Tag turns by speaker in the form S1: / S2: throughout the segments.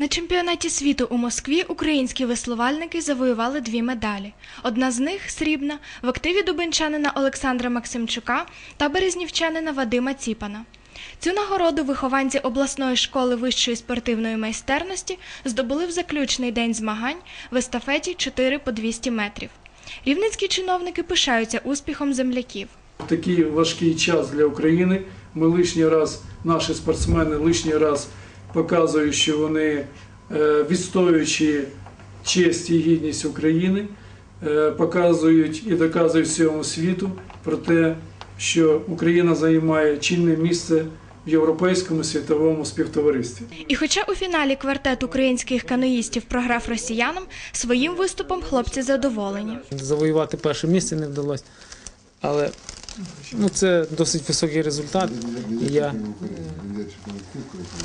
S1: На чемпіонаті світу у Москві українські веслувальники завоювали дві медалі. Одна з них срібна в активі дубинчанина Олександра Максимчука та березнівчанина Вадима Ціпана. Цю нагороду вихованці обласної школи вищої спортивної майстерності здобули в заключний день змагань в естафеті 4 по 200 метрів. Рівненські чиновники пишаються успіхом земляків.
S2: В такий важкий час для України ми лишній раз, наші спортсмени лишній раз показують, що вони, е, відстоюючи честь і гідність України, е, показують і доказують всьому світу про те, що Україна займає чинне місце в європейському світовому співтоваристві.
S1: І хоча у фіналі квартет українських каноїстів програв росіянам, своїм виступом хлопці задоволені.
S3: Завоювати перше місце не вдалося. Але ну, це досить високий результат. І я,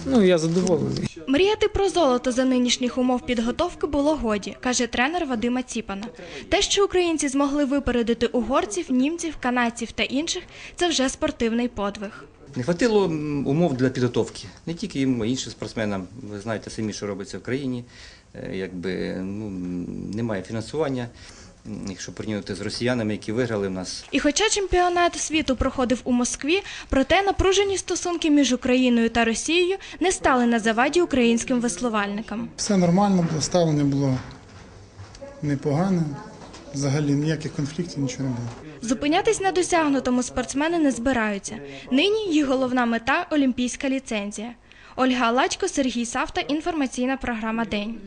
S3: ну, я задоволений.
S1: Мріяти про золото за нинішніх умов підготовки було годі, каже тренер Вадима Ціпана. Те, що українці змогли випередити угорців, німців, канадців та інших, це вже спортивний подвиг.
S4: Не хватило умов для підготовки. Не тільки їм, а іншим спортсменам. Ви знаєте самі, що робиться в країні. Е, Якби ну, немає фінансування. Якщо порівнювати з росіянами, які виграли в нас
S1: І хоча чемпіонат світу проходив у Москві, проте напружені стосунки між Україною та Росією не стали на заваді українським веслувальникам.
S5: Все нормально було, ставлення було непогане. Взагалі ніяких конфліктів, нічого не було.
S1: Зупинятись на досягнутому спортсмени не збираються. Нині їх головна мета олімпійська ліцензія. Ольга Лачко, Сергій Савта. Інформаційна програма День.